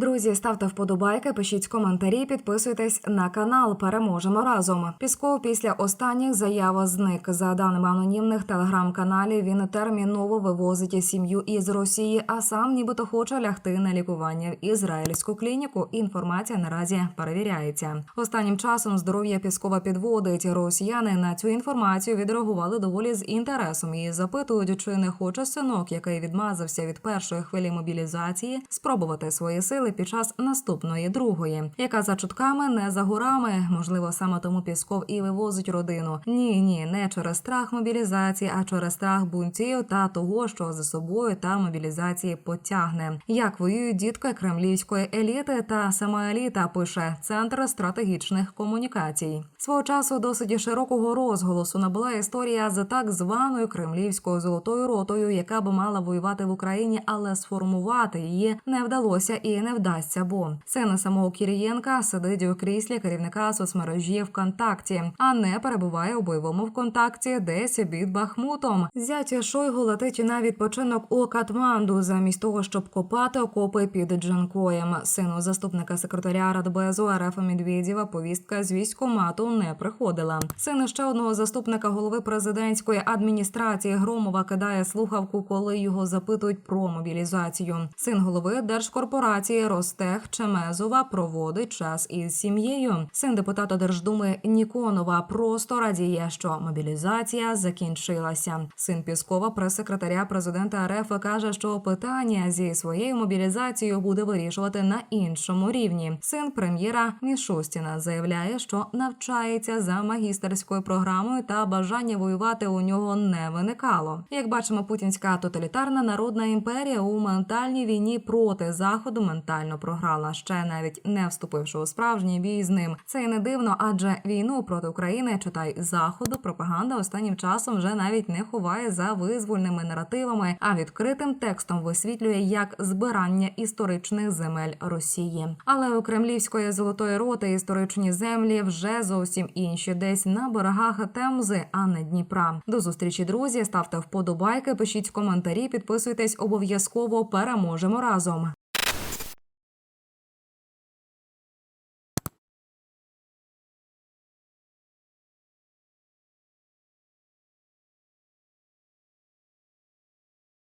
друзі, ставте вподобайки, пишіть коментарі, підписуйтесь на канал. Переможемо разом. Пісков після останніх заяв зник. За даними анонімних телеграм-каналів, він терміново вивозить сім'ю із Росії, а сам нібито хоче лягти на лікування в ізраїльську клініку. Інформація наразі перевіряється. Останнім часом здоров'я Піскова підводить. Росіяни на цю інформацію відреагували доволі з інтересом і запитують, чи не хоче синок, який відмазався від першої хвилі мобілізації, спробувати свої сили під час наступної другої, яка за чутками не за горами. Можливо, саме тому Пісков і вивозить родину. Ні, ні, не через страх мобілізації, а через страх бунтів та того, що за собою та мобілізації потягне. Як воюють дітки кремлівської еліти та сама еліта пише Центр стратегічних комунікацій. Свого часу досить широкого розголосу набула історія з так званою кремлівською золотою ротою, яка б мала воювати в Україні, але сформувати її не вдалося і не вдасться. Бо син самого Кірієнка сидить у кріслі керівника соцмережі ВКонтакті, а не перебуває у бойовому ВКонтакті, десь під Бахмутом. Зятя Шойгу летить на відпочинок у Катманду, замість того, щоб копати окопи під Джанкоєм. Сину заступника секретаря Радбезу РФ Медведєва повістка з військкомату не приходила. Син ще одного заступника голови президентської адміністрації Громова кидає слухавку, коли його запитують про мобілізацію. Син голови держкорпорації Ростех Чемезова проводить час із сім'єю. Син депутата Держдуми Ніконова просто радіє, що мобілізація закінчилася. Син Піскова, прес-секретаря президента РФ, каже, що питання зі своєю мобілізацією буде вирішувати на іншому рівні. Син прем'єра Мішустіна заявляє, що навчається за магістерською програмою та бажання воювати у нього не виникало. Як бачимо, путінська тоталітарна народна імперія у ментальній війні проти заходу ментально програла, ще навіть не вступивши у справжній бій з ним. Це й не дивно, адже війну проти України читай заходу. Пропаганда останнім часом вже навіть не ховає за визвольними наративами, а відкритим текстом висвітлює як збирання історичних земель Росії. Але у кремлівської золотої роти історичні землі вже зовсім інші, десь на берегах Темзи, а не Дніпра. До зустрічі, друзі. Ставте вподобайки, пишіть коментарі, підписуйтесь обов'язково. Переможемо разом.